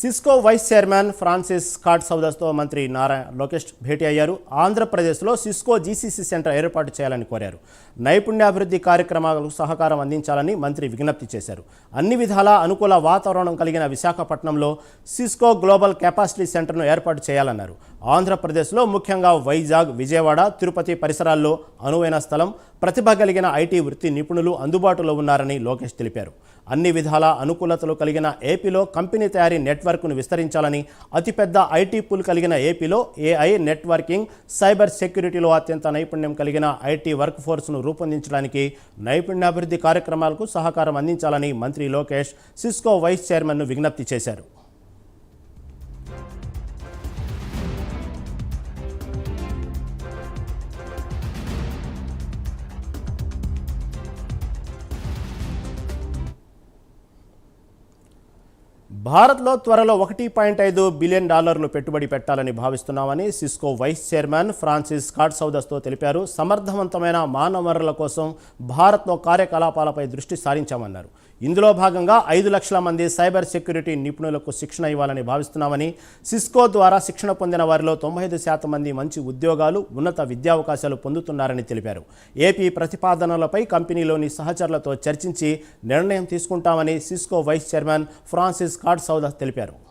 Cisco vice chairman Francis Scott సౌదస్తో మంత్రి నారా లోకేష్ భేటీ అయ్యారు. ఆంధ్రప్రదేశ్లో సిస్కో జీసీసీ సెంటర్ ఏర్పాటు చేయాలని కోరారు. నైపుణ్యాభివృద్ధి కార్యక్రమాలకు సహకారం అందించాలని మంత్రి విజ్ఞప్తి చేశారు. అన్ని విధాలా అనుకూల వాతావరణం కలిగిన విశాఖపట్నంలో సిస్కో గ్లోబల్ కెపాసిటీ సెంటర్ను ఏర్పాటు చేయాలన్నారు. ఆంధ్రప్రదేశ్లో ముఖ్యంగా వైజాగ్ విజయవాడ తిరుపతి పరిసరాల్లో అనువైన స్థలం ప్రతిభ కలిగిన ఐటీ వృత్తి నిపుణులు అందుబాటులో ఉన్నారని లోకేష్ తెలిపారు. అన్ని విధాల అనుకూలతలు కలిగిన ఏపీలో కంపెనీ తయారీ నెట్వర్క్ను విస్తరించాలని అతిపెద్ద ఐటీ పూల్ కలిగిన ఏపీలో ఏఐ నెట్వర్కింగ్ సైబర్ సెక్యూరిటీలో అత్యంత నైపుణ్యం కలిగిన ఐటీ వర్క్ ఫోర్స్ను రూపొందించడానికి నైపుణ్యాభివృద్ధి కార్యక్రమాలకు సహకారం అందించాలని మంత్రి లోకేష్ సిస్కో వైస్ చైర్మన్ను విజ్ఞప్తి చేశారు. భారత్లో త్వరలో ఒకటి పాయింట్ ఐదు బిలియన్ డాలర్లు పెట్టుబడి పెట్టాలని భావిస్తున్నామని సిస్కో వైస్ చైర్మన్ ఫ్రాన్సిస్ కాట్సౌదస్తో తెలిపారు. సమర్థవంతమైన మానవ వనరుల కోసం భారత్లో కార్యకలాపాలపై దృష్టి సారించామన్నారు. ఇందులో భాగంగా ఐదు లక్షల మంది సైబర్ సెక్యూరిటీ నిపుణులకు శిక్షణ ఇవ్వాలని భావిస్తున్నామని సిస్కో ద్వారా శిక్షణ పొందిన వారిలో తొంభై ఐదు శాతం మంది మంచి ఉద్యోగాలు ఉన్నత విద్యావకాశాలు పొందుతున్నారని తెలిపారు. ఏపీ ప్రతిపాదనలపై కంపెనీలోని సహచరులతో చర్చించి నిర్ణయం తీసుకుంటామని Cisco vice chairman Francis Scott సౌదా తెలిపారు.